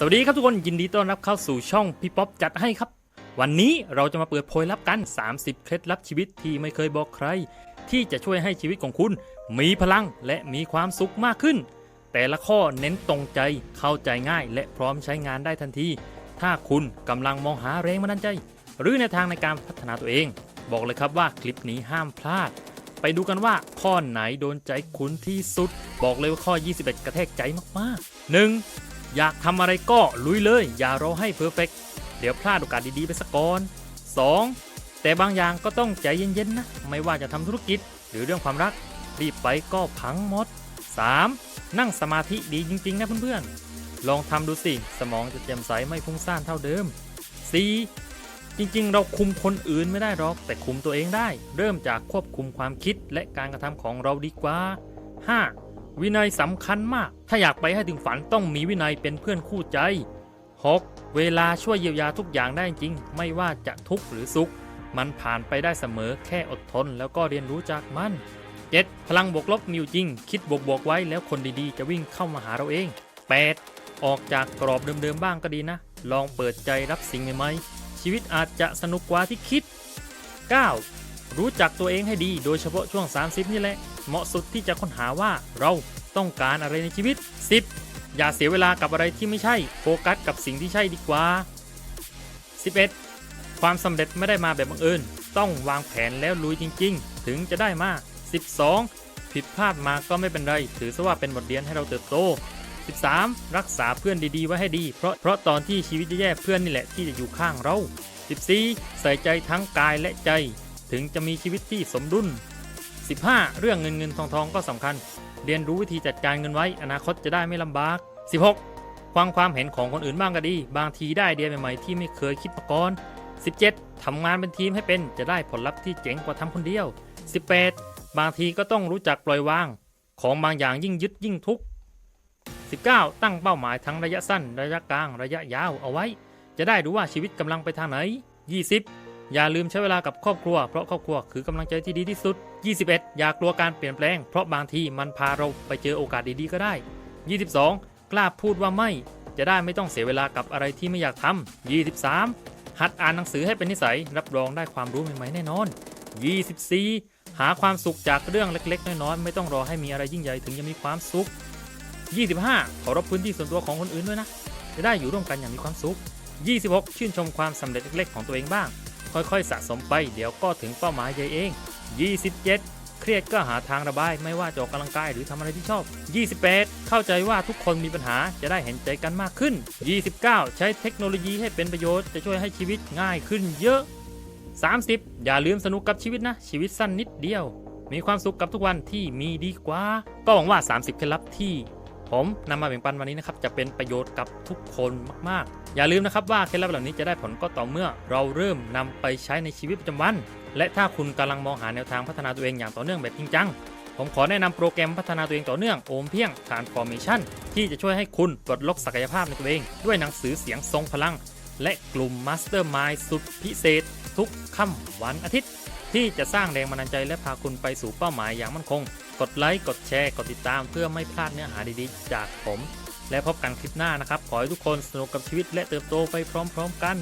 สวัสดีครับทุกคนยินดีต้อนรับเข้าสู่ช่องพี่ป๊อปจัดให้ครับ วันนี้เราจะมาเปิดโพยลับกัน 30 เคล็ดลับชีวิตที่ไม่เคยบอกใคร ที่จะช่วยให้ชีวิตของคุณมีพลังและมีความสุขมากขึ้น แต่ละข้อเน้นตรงใจเข้าใจง่าย และพร้อมใช้งานได้ทันที ถ้าคุณกำลังมองหาแรงบันดาลใจ หรือในทางในการพัฒนาตัวเอง บอกเลยครับว่าคลิปนี้ห้ามพลาด ไปดูกันว่าข้อไหนโดนใจคุณที่สุด บอกเลยว่าข้อ 21 กระแทกใจมากๆ 1. อยากทำอะไรก็ลุยเลย อย่ารอให้เพอร์เฟกเดี๋ยวพลาดโอกาสดีๆไปสักก่อน 2. แต่บางอย่างก็ต้องใจเย็นๆนะ ไม่ว่าจะทำธุรกิจหรือเรื่องความรัก รีบไปก็พังหมด 3. นั่งสมาธิดีจริงๆ นะเพื่อนๆ ลองทำดูสิ สมองจะแจ่มใสไม่ฟุ้งซ่านเท่าเดิม 4. จริงๆ เราคุมคนอื่นไม่ได้หรอก แต่คุมตัวเองได้ เริ่มจากควบคุมความคิดและการกระทำของเราดีกว่า 5. วินัยสำคัญมาก ถ้าอยากไปให้ถึงฝันต้องมีวินัยเป็นเพื่อนคู่ใจ 6. เวลาช่วยเยียวยาทุกอย่างได้จริง ไม่ว่าจะทุกข์หรือสุข มันผ่านไปได้เสมอแค่อดทน แล้วก็เรียนรู้จากมัน 7. พลังบวกลบมีอยู่จริง คิดบวกบวกไว้แล้วคนดีๆ จะวิ่งเข้ามาหาเราเอง 8. ออกจากกรอบเดิมๆบ้างก็ดีนะ ลองเปิดใจรับสิ่งใหม่ๆ ชีวิตอาจจะสนุกกว่าที่คิด 9. รู้จักตัวเองให้ดี โดยเฉพาะช่วง 30 นี่แหละ เหมาะสุดที่จะค้นหาว่าเรา ต้องการอะไรในชีวิต 10. อย่าเสียเวลากับอะไรที่ไม่ใช่ โฟกัสกับสิ่งที่ใช่ดีกว่า 11. ความสำเร็จไม่ได้มาแบบบังเอิญ ต้องวางแผนแล้วลุยจริง ๆ ถึงจะได้มา 12. ผิดพลาดมาก็ไม่เป็นไร ถือซะว่าเป็นบทเรียนให้เราเติบโต 13. รักษาเพื่อนดีๆ ไว้ให้ดี เพราะเพราะตอนที่ชีวิตแย่ๆเพื่อนนี่แหละที่จะอยู่ข้างเรา 14. ใส่ใจทั้งกายและใจ ถึงจะมีชีวิตที่สมดุล 15. เรื่องเงินเงินทองทองก็สำคัญ เรียนรู้วิธีจัดการเงินไว้ อนาคตจะได้ไม่ลำบาก 16. ฟังความเห็นของคนอื่นบ้างก็ดี บางทีได้ไอเดียใหม่ๆที่ไม่เคยคิดมาก่อน 17. ทำงานเป็นทีมให้เป็นจะได้ผลลัพธ์ที่เจ๋งกว่าทำคนเดียว 18. บางทีก็ต้องรู้จักปล่อยวาง ของบางอย่างยิ่งยึดยิ่งทุกข์ 19. ตั้งเป้าหมายทั้งระยะสั้น ระยะกลาง ระยะยาวเอาไว้ จะได้รู้ว่าชีวิตกำลังไปทางไหน 20. อย่าลืมใช้เวลากับครอบครัว เพราะครอบครัวคือกำลังใจที่ดีที่สุด 21. อย่ากลัวการเปลี่ยนแปลง เพราะบางทีมันพาเราไปเจอโอกาสดีๆก็ได้ 22. กล้าพูดว่าไม่ จะได้ไม่ต้องเสียเวลากับอะไรที่ไม่อยากทำ 23. หัดอ่านหนังสือให้เป็นนิสัย รับรองได้ความรู้ใหม่ๆแน่นอน 24. หาความสุขจากเรื่องเล็ก ๆ น้อยๆไม่ต้องรอให้มีอะไรยิ่งใหญ่ถึงจะมีความสุข 25. เคารพพื้นที่ส่วนตัวของคนอื่นด้วยนะ จะได้อยู่ร่วมกันอย่างมีความสุข 26. ชื่นชมความสำเร็จเล็กๆของตัวเองบ้าง ค่อยๆสะสมไป เดี๋ยวก็ถึงเป้าหมายใหญ่เอง 27 เครียดก็หาทางระบาย ไม่ว่าจะออกกำลังกายหรือทำอะไรที่ชอบ 28 เข้าใจว่าทุกคนมีปัญหาจะได้เห็นใจกันมากขึ้น 29 ใช้เทคโนโลยีให้เป็นประโยชน์จะช่วยให้ชีวิตง่ายขึ้นเยอะ 30 อย่าลืมสนุกกับชีวิตนะ ชีวิตสั้นนิดเดียว มีความสุขกับทุกวันที่มีดีกว่า ก็หวังว่า 30 เคล็ดลับที่ ผมนำมาแบ่งปันวันนี้นะครับจะเป็นประโยชน์กับทุกคนมากๆ อย่าลืมนะครับว่าเคล็ดลับเหล่านี้จะได้ผลก็ต่อเมื่อ เราเริ่มนำไปใช้ในชีวิตประจำวัน และถ้าคุณกำลังมองหาแนวทางพัฒนาตัวเองอย่างต่อเนื่องแบบจริงจังผมขอแนะนำโปรแกรมพัฒนาตัวเองต่อเนื่องโอมเพียง Transformation ที่จะช่วยให้คุณปลดล็อกศักยภาพในตัวเอง ด้วยหนังสือเสียงทรงพลัง และกลุ่ม Mastermind สุดพิเศษ ทุกค่ำวันอาทิตย์ ที่จะสร้างแรงบันดาลใจและพาคุณไปสู่เป้าหมายอย่างมั่นคง กดไลค์ กดแชร์ กดติดตามเพื่อไม่พลาดเนื้อหาดีๆ จากผม และพบกันคลิปหน้านะครับ ขอให้ทุกคนสนุกกับชีวิตและเติบโตไปพร้อมๆกัน